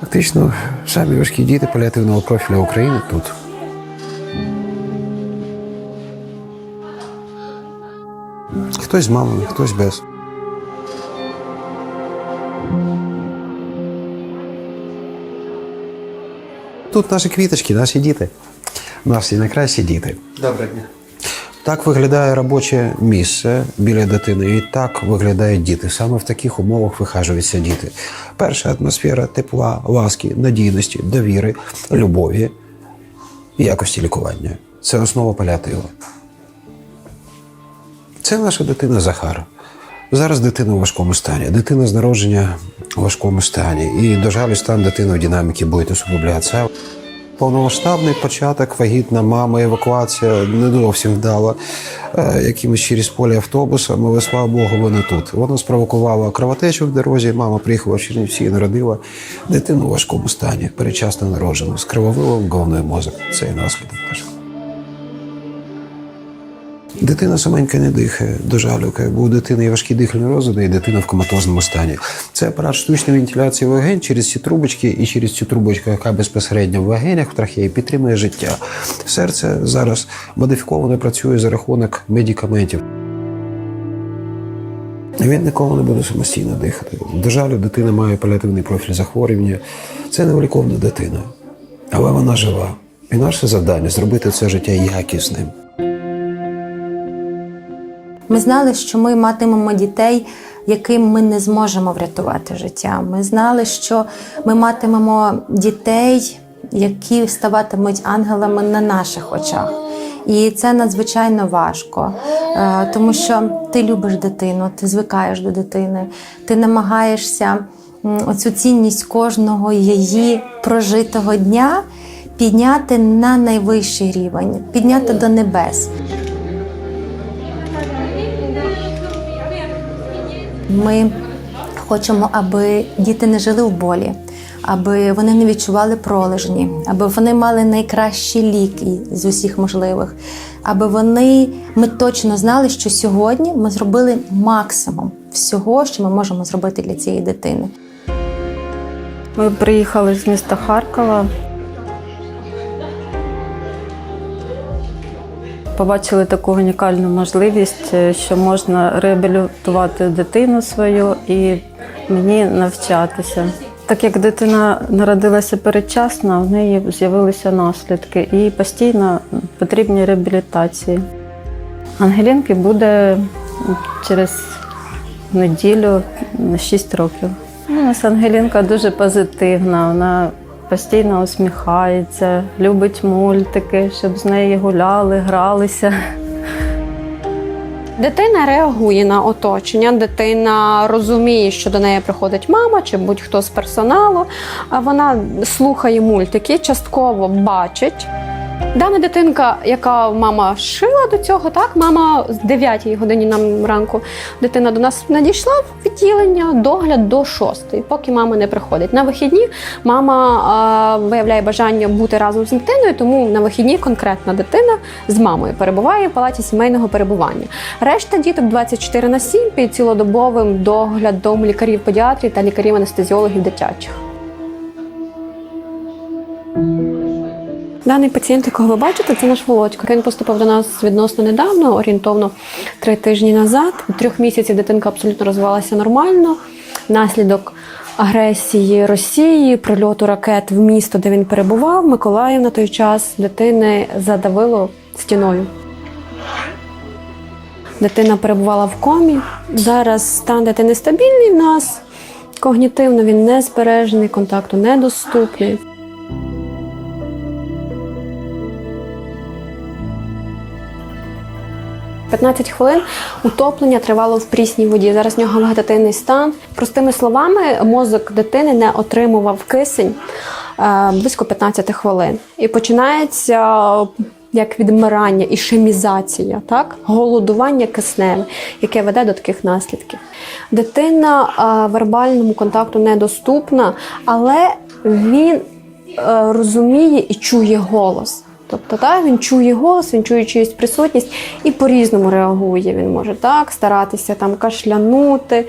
Фактично, самі важкі діти паліативного профілю України тут. Хтось з мамами, хтось без. Тут наші квіточки, наші діти. Наші найкращі діти. Доброго дня. Так виглядає робоче місце біля дитини, і так виглядають діти. Саме в таких умовах вихажуються діти. Перша атмосфера тепла, ласки, надійності, довіри, любові і якості лікування. Це основа паліативу. Це наша дитина Захар. Зараз дитина у важкому стані. Дитина з народження у важкому стані. І, до жаль, стан дитини в динаміці буде усугублятися. Повномасштабний початок, вагітна мама, евакуація не зовсім вдала. Е, Якимось через поле автобусом, але слава Богу, вона тут. Вона спровокувала кровотечу в дорозі. Мама приїхала в Чернівці і народила дитину в важкому стані, передчасно народжену, з крововилом головної мозок. Це і наслідок теж. Дитина саменька не дихає, до жалю, бо у дитини є важкі дихальні розлади, і дитина в коматозному стані. Це апарат штучної вентиляції легень через ці трубочки, і через цю трубочку, яка безпосередньо в легенях в трахеї, підтримує життя. Серце зараз модифіковано працює за рахунок медикаментів. Він ніколи не буде самостійно дихати. До жалю, дитина має паліативний профіль захворювання. Це невиліковна дитина, але вона жива. І наше завдання зробити це життя якісним. Ми знали, що ми матимемо дітей, яким ми не зможемо врятувати життя. Ми знали, що ми матимемо дітей, які ставатимуть ангелами на наших очах. І це надзвичайно важко, е, тому що ти любиш дитину, ти звикаєш до дитини, ти намагаєшся оцю цінність кожного її прожитого дня підняти на найвищий рівень, підняти до небес. Ми хочемо, аби діти не жили в болі, аби вони не відчували пролежні, аби вони мали найкращі ліки з усіх можливих, аби вони ми точно знали, що сьогодні ми зробили максимум всього, що ми можемо зробити для цієї дитини. Ми приїхали з міста Харкова. Побачили таку унікальну можливість, е, що можна реабілітувати дитину свою і мені навчатися. Так як дитина народилася передчасно, в неї з'явилися наслідки і постійно потрібні реабілітації. Ангелінки буде через неділю 6 років. Ну, У нас Ангелінка дуже позитивна, вона постійно усміхається, любить мультики, щоб з нею гуляли, гралися. Дитина реагує на оточення, дитина розуміє, що до неї приходить мама чи будь-хто з персоналу. Вона слухає мультики, частково бачить. Дана дитинка, яка мама шила до цього, так мама з 9 годині нам ранку дитина до нас надійшла в відділення догляд до 6, поки мама не приходить. На вихідні мама а, виявляє бажання бути разом з дитиною, тому на вихідні конкретна дитина з мамою перебуває в палаті сімейного перебування. Решта діток 24 на 7 під цілодобовим доглядом лікарів педіатрів та лікарів анестезіологів дитячих. Даний пацієнт, якого ви бачите, це наш Володька. Він поступив до нас відносно недавно, орієнтовно три тижні назад. У трьох місяців дитинка абсолютно розвивалася нормально. Наслідок агресії Росії, прильоту ракет в місто, де він перебував, Миколаїв на той час дитини задавило стіною. Дитина перебувала в комі. Зараз стан дитини стабільний в нас. Когнітивно він не збережений, контакту недоступний. – 15 хвилин утоплення тривало в прісній воді. Зараз в нього вегетативний стан. Простими словами, мозок дитини не отримував кисень е, близько 15 хвилин. І починається як відмирання, ішемізація, так? голодування киснем, яке веде до таких наслідків. Дитина е, вербальному контакту недоступна, але він е, розуміє і чує голос. Тобто, так, він чує голос, він чує чиюсь присутність і по-різному реагує. Він може так старатися там кашлянути,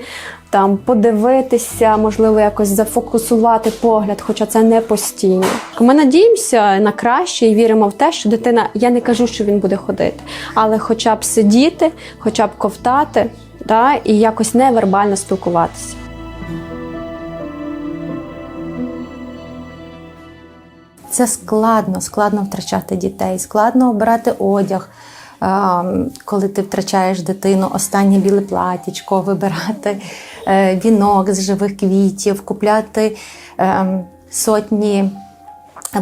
там подивитися, можливо, якось зафокусувати погляд, хоча це не постійно. Ми надіємося на краще і віримо в те, що дитина, я не кажу, що він буде ходити, але хоча б сидіти, хоча б ковтати, да, і якось невербально спілкуватися. Це складно, складно втрачати дітей, складно обирати одяг, ем, коли ти втрачаєш дитину, останнє біле платічко, вибирати е, вінок з живих квітів, купляти ем, сотні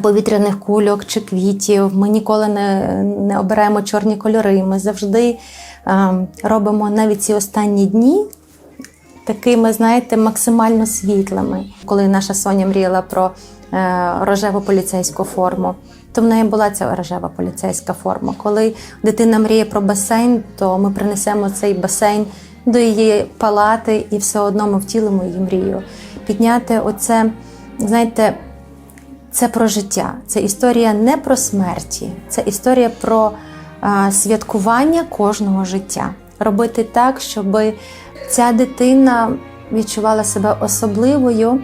повітряних кульок чи квітів. Ми ніколи не, не обираємо чорні кольори. Ми завжди робимо навіть ці останні дні такими, знаєте, максимально світлими. Коли наша Соня мріяла про е, рожеву поліцейську форму, то в неї була ця рожева поліцейська форма. Коли дитина мріє про басейн, то ми принесемо цей басейн до її палати і все одно ми втілимо її мрію. Підняти оце, знаєте, це про життя. Це історія не про смерті, це історія про а, святкування кожного життя. Робити так, щоб ця дитина відчувала себе особливою,